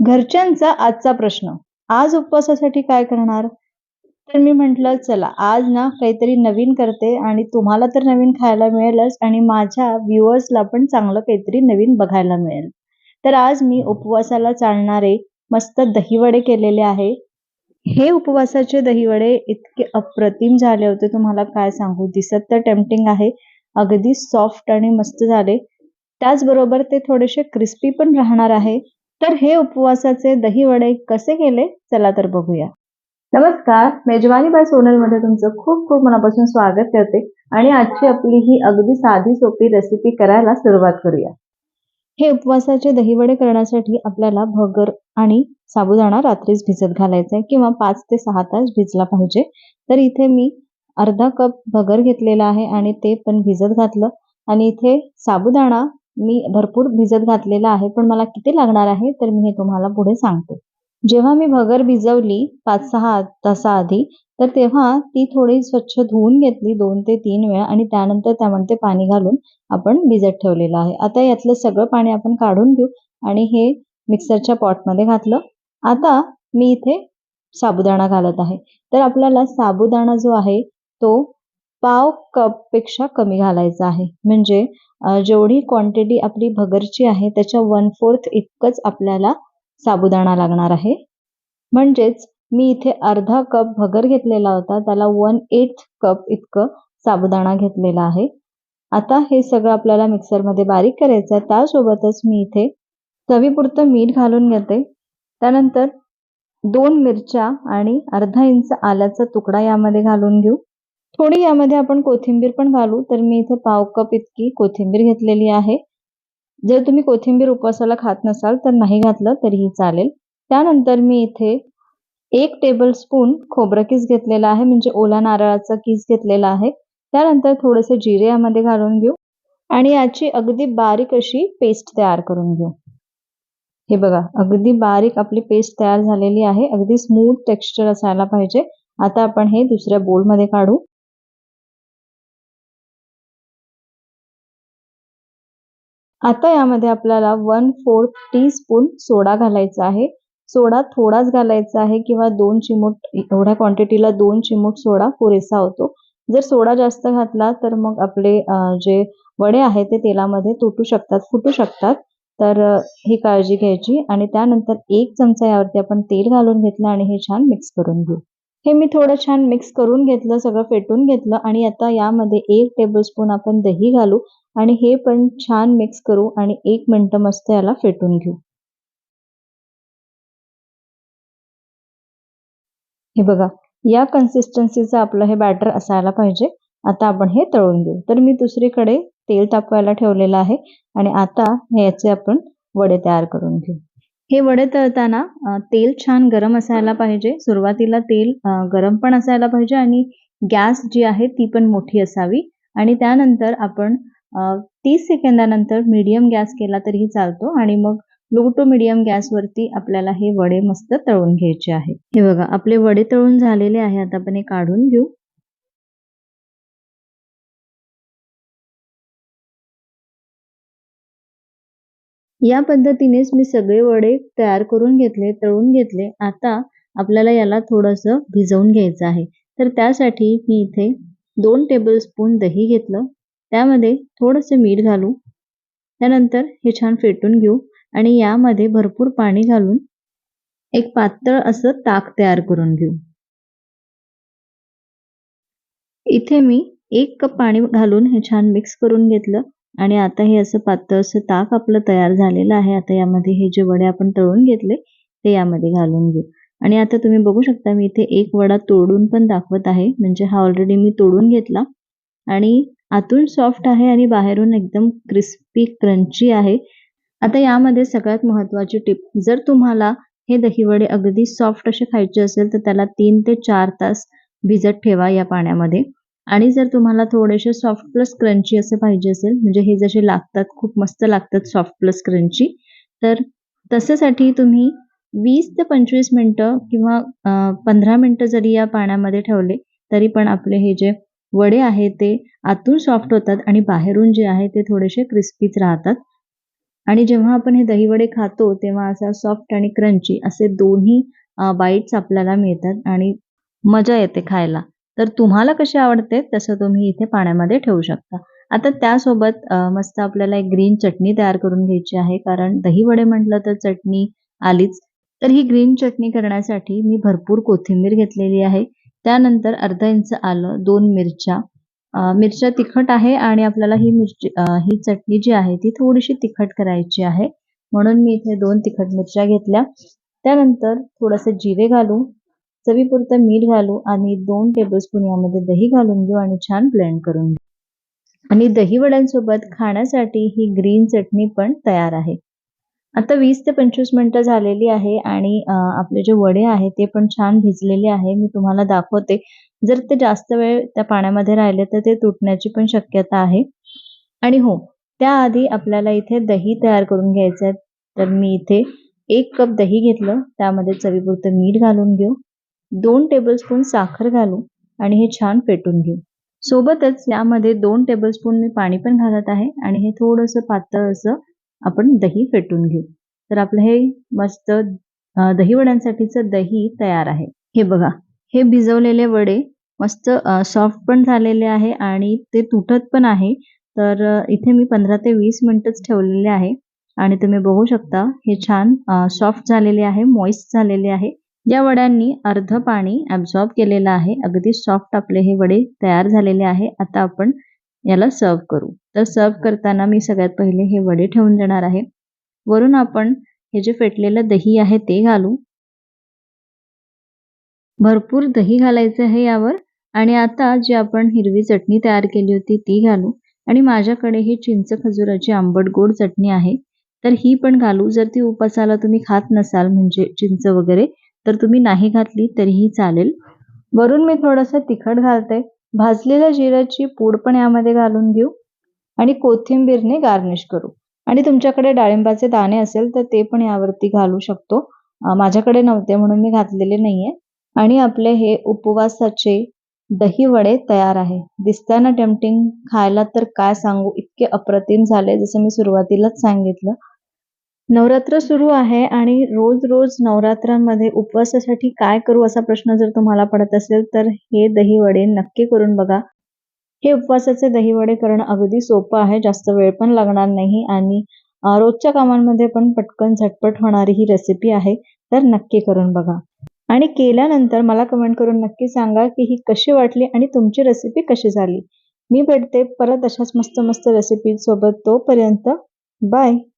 घरच्यांचा आजचा प्रश्न. आज उपवासासाठी काय करणार? तर मी म्हटलं चला आज ना काहीतरी नवीन करते आणि तुम्हाला तर नवीन खायला मिळेलच आणि माझ्या व्ह्युअर्सला पण चांगलं काहीतरी नवीन बघायला मिळेल. तर आज मी उपवासाला चालणारे मस्त दहीवडे केलेले आहे. हे उपवासाचे दहीवडे इतके अप्रतिम झाले होते तुम्हाला काय सांगू? दिसत तर टेम्पटिंग आहे. अगदी सॉफ्ट आणि मस्त झाले. त्याचबरोबर ते थोडेसे क्रिस्पी पण राहणार आहे. तर हे उपवासाचे दहीवडे कसे केले? चला तर बघूया. नमस्कार मेजवानी बाय सोनलमध्ये तुमचं खूप खूप मनापासून स्वागत करते आणि आजची आपली ही अगदी साधी सोपी रेसिपी करायला सुरुवात करूया. हे उपवासाचे दहीवडे करण्यासाठी आपल्याला भगर आणि साबुदाणा रात्रीच भिजत घालायचा आहे किंवा पाच ते सहा तास भिजला पाहिजे. तर इथे मी अर्धा कप भगर घेतलेला आहे आणि ते पण भिजत घातलं आणि इथे साबुदाणा मी भरपूर भिजत घातलेला आहे पण मला किती लागणार आहे तर मी हे तुम्हाला पुढे सांगते. जेव्हा मी भगर भिजवली पाच सहा तासाआधी तर तेव्हा ती थोडी स्वच्छ धुवून घेतली दोन ते तीन वेळा आणि त्यानंतर त्यामध्ये पाणी घालून आपण भिजत ठेवलेलं आहे. आता यातलं सगळं पाणी आपण काढून घेऊ आणि हे मिक्सरच्या पॉटमध्ये घातलं. आता मी इथे साबुदाणा घालत आहे. तर आपल्याला साबुदाणा जो आहे तो पाव कपपेक्षा कमी घालायचा आहे. म्हणजे जेवढी क्वांटिटी आपली भगरची आहे त्याच्या वन फोर्थ इतकंच आपल्याला साबुदाणा लागणार आहे. म्हणजेच मी इथे अर्धा कप भगर घेतलेला होता त्याला वन एट कप इतकं साबुदाणा घेतलेला आहे. आता हे सगळं आपल्याला मिक्सरमध्ये बारीक करायचं आहे. त्यासोबतच मी इथे चवीपुरतं मीठ घालून घेते. त्यानंतर दोन मिरच्या आणि अर्धा इंच आल्याचा तुकडा यामध्ये घालून घेऊ. थोडी यामध्ये आपण कोथिंबीर पण घालू. तर मी इथे पाव कप इतकी कोथिंबीर घेतलेली आहे. जर तुम्ही कोथिंबीर उपवासाला खात नसाल तर नाही घातलं तरीही चालेल. त्यानंतर मी इथे एक टेबल स्पून खोबरं किस घेतलेला आहे म्हणजे ओला नारळाचा किस घेतलेला आहे. त्यानंतर थोडेसे जिरे यामध्ये घालून घेऊ. आणि याची अगदी बारीक अशी पेस्ट तयार करून घेऊ. हे बघा अगदी बारीक आपली पेस्ट तयार झालेली आहे. अगदी स्मूथ टेक्स्चर असायला पाहिजे. आता आपण हे दुसऱ्या बोलमध्ये काढू. आता यामध्ये आपल्याला one fourth tea spoon soda घालायचा आहे. सोडा थोडाच घालायचा आहे किंवा दोन चिमूट एवढ्या क्वांटिटीला दोन चिमूट सोडा पुरेसा होतो. जर सोडा जास्त घातला तर मग आपले जे वडे आहेत ते तेलामध्ये तुटू शकतात फुटू शकतात. तर ही काळजी घ्यायची आणि त्यानंतर एक चमचा यावरती आपण तेल घालून घेतलं आणि हे छान मिक्स करून घेऊ. हे मी थोडं छान मिक्स करून घेतलं सगळं फेटून घेतलं आणि आता यामध्ये एक टेबलस्पून आपण दही घालू. आणि हे पण छान मिक्स करू आणि एक मिनटं मस्त याला फेटून घेऊ. हे बघा या कन्सिस्टन्सीचं आपलं हे बॅटर असायला पाहिजे. आता आपण हे तळून घेऊ. तर मी दुसरीकडे तेल तापवायला ठेवलेलं आहे आणि आता याचे आपण वडे तयार करून घेऊ. हे वडे तळताना तेल छान गरम असायला पाहिजे. सुरुवातीला तेल गरम पण असायला पाहिजे आणि गॅस जी आहे ती पण मोठी असावी. आणि त्यानंतर आपण तीस सेकंदानंतर मीडियम गॅस केला तरीही चालतो आणि मग लो टू मीडियम गॅसवरती आपल्याला हे वडे मस्त तळून घ्यायचे आहे. हे बघा आपले वडे तळून झालेले आहे. आता आपण हे काढून घेऊ. या पद्धतीनेच मी सगळे वडे तयार करून घेतले तळून घेतले. आता आपल्याला याला थोडंसं भिजवून घ्यायचं आहे. तर त्यासाठी मी इथे दोन टेबलस्पून दही घेतलं. त्यामध्ये थोडंसं मीठ घालू. त्यानंतर हे छान फेटून घेऊ आणि यामध्ये भरपूर पाणी घालून एक पातळ असं ताक तयार करून घेऊ. इथे मी एक कप पाणी घालून हे छान मिक्स करून घेतलं आणि आता हे असं पातळ असं ताक आपलं तयार झालेलं आहे. आता यामध्ये हे जे वडे आपण तळून घेतले ते यामध्ये घालून घेऊ. आणि आता तुम्ही बघू शकता मी इथे एक वडा तोडून पण दाखवत आहे. म्हणजे हा ऑलरेडी मी तोडून घेतला आणि आतून सॉफ्ट आहे आणि बाहेरून एकदम क्रिस्पी क्रंची आहे. आता यामध्ये सगळ्यात महत्वाची टिप जर तुम्हाला हे दहीवडे अगदी सॉफ्ट असे खायचे असेल तर त्याला तीन ते चार तास भिजत ठेवा या पाण्यामध्ये. आणि जर तुम्हाला थोडेसे सॉफ्ट प्लस क्रंची असं पाहिजे असेल म्हणजे हे जसे लागतात खूप मस्त लागतात सॉफ्ट प्लस क्रंची तर तसेसाठी तुम्ही वीस ते पंचवीस मिनटं किंवा पंधरा मिनटं जरी या पाण्यामध्ये ठेवले तरी पण आपले हे जे वडे आहेत ते आतून सॉफ्ट होतात आणि बाहेरून जे आहे ते थोडेसे क्रिस्पीच राहतात. आणि जेव्हा आपण हे दहीवडे खातो तेव्हा असा सॉफ्ट आणि क्रंची असे दोन्ही बाईट्स आपल्याला मिळतात आणि मजा येते खायला. तर तुम्हाला कसे आवडते तसं तुम्ही इथे पाण्यामध्ये ठेवू शकता. आता त्यासोबत मस्त आपल्याला एक ग्रीन चटणी तयार करून घ्यायची आहे कारण दही वडे म्हटलं तर चटणी आलीच. तर ही ग्रीन चटणी करण्यासाठी मी भरपूर कोथिंबीर घेतलेली आहे. त्यानंतर अर्धा इंच आलं दोन मिरच्या. अ, मिरच्या तिखट आहे आणि आपल्याला ही मिरची अ, ही चटणी जी आहे ती थोडीशी तिखट करायची आहे. म्हणून मी इथे दोन तिखट मिरच्या घेतल्या. त्यानंतर थोडंसं जिरे घालू चवीपुरतं मीठ घालू आणि दोन टेबलस्पून यामध्ये दही घालून घेऊ आणि छान ब्लेंड करून घेऊ. आणि दही वड्यांसोबत खाण्यासाठी ही ग्रीन चटणी पण तयार आहे. आता वीस ते पंचवीस मिनिटं झालेली आहे आणि आपले जे वडे आहे ते पण छान भिजलेले आहे. मी तुम्हाला दाखवते. जर ते जास्त वेळ त्या पाण्यामध्ये राहिले तर ते तुटण्याची पण शक्यता आहे. आणि हो त्याआधी आपल्याला इथे दही तयार करून घ्यायचं आहे. तर मी इथे एक कप दही घेतलं. त्यामध्ये चवीपुरतं मीठ घालून घेऊ. दोन टेबलस्पून साखर घालू आणि हे छान पेटून घेऊ. सोबतच यामध्ये दोन टेबलस्पून मी पाणी पण घालत आहे. आणि हे थोडंसं पातळ असं आपण दही फेटून घेऊ. तर आपलं हे मस्त दही वड्यांसाठीचं दही तयार आहे. हे बघा हे भिजवलेले वडे मस्त सॉफ्ट पण झालेले आहे आणि ते तुटत पण आहे. तर इथे मी पंधरा ते वीस मिनिटच ठेवलेले आहे आणि तुम्ही बघू शकता हे छान सॉफ्ट झालेले आहे मॉइस्ट झालेले आहे. या वड्यांनी अर्ध पाणी ॲब्झॉर्ब केलेलं आहे. अगदी सॉफ्ट आपले हे वडे तयार झालेले आहे. आता आपण याला सर्व करू. तर सर्व करताना मी सगळ्यात पहिले हे वडे ठेवून देणार आहे. वरून आपण हे जे फेटलेलं दही आहे ते घालू. भरपूर दही घालायचं आहे यावर आणि आता जी आपण हिरवी चटणी तयार केली होती ती घालू. आणि माझ्याकडे ही चिंच खजुराची आंबट गोड चटणी आहे. तर ही पण घालू. जर ती उपासाला तुम्ही खात नसाल म्हणजे चिंच वगैरे तर तुम्ही नाही घातली तरीही चालेल. वरून मी थोडंसं तिखट घालते. भाजलेल्या जिऱ्याची पूड पण यामध्ये घालून घेऊ आणि कोथिंबीरने गार्निश करू. आणि तुमच्याकडे डाळिंबाचे दाणे असेल तर ते पण यावरती घालू शकतो. माझ्याकडे नव्हते म्हणून मी घातलेले नाहीये. आणि आपले हे उपवासाचे दही वडे तयार आहे. दिसताना टेम्पटिंग खायला तर काय सांगू? इतके अप्रतिम झाले जसं मी सुरुवातीलाच सांगितलं. नवरात्र सुरू आहे आणि रोज रोज नवरात्रांमध्ये उपवासासाठी काय करू असा प्रश्न जर तुम्हाला पडत असेल तर हे दही वडे नक्की करून बघा. हे उपवासाचे दही वडे करणं अगदी सोपं आहे जास्त वेळ पण लागणार नाही आणि रोजच्या कामांमध्ये पण पटकन झटपट होणारी ही रेसिपी आहे तर नक्की करून बघा. आणि केल्यानंतर मला कमेंट करून नक्की सांगा की ही कशी वाटली आणि तुमची रेसिपी कशी झाली. मी भेटते परत अशाच मस्त मस्त रेसिपी सोबत तोपर्यंत बाय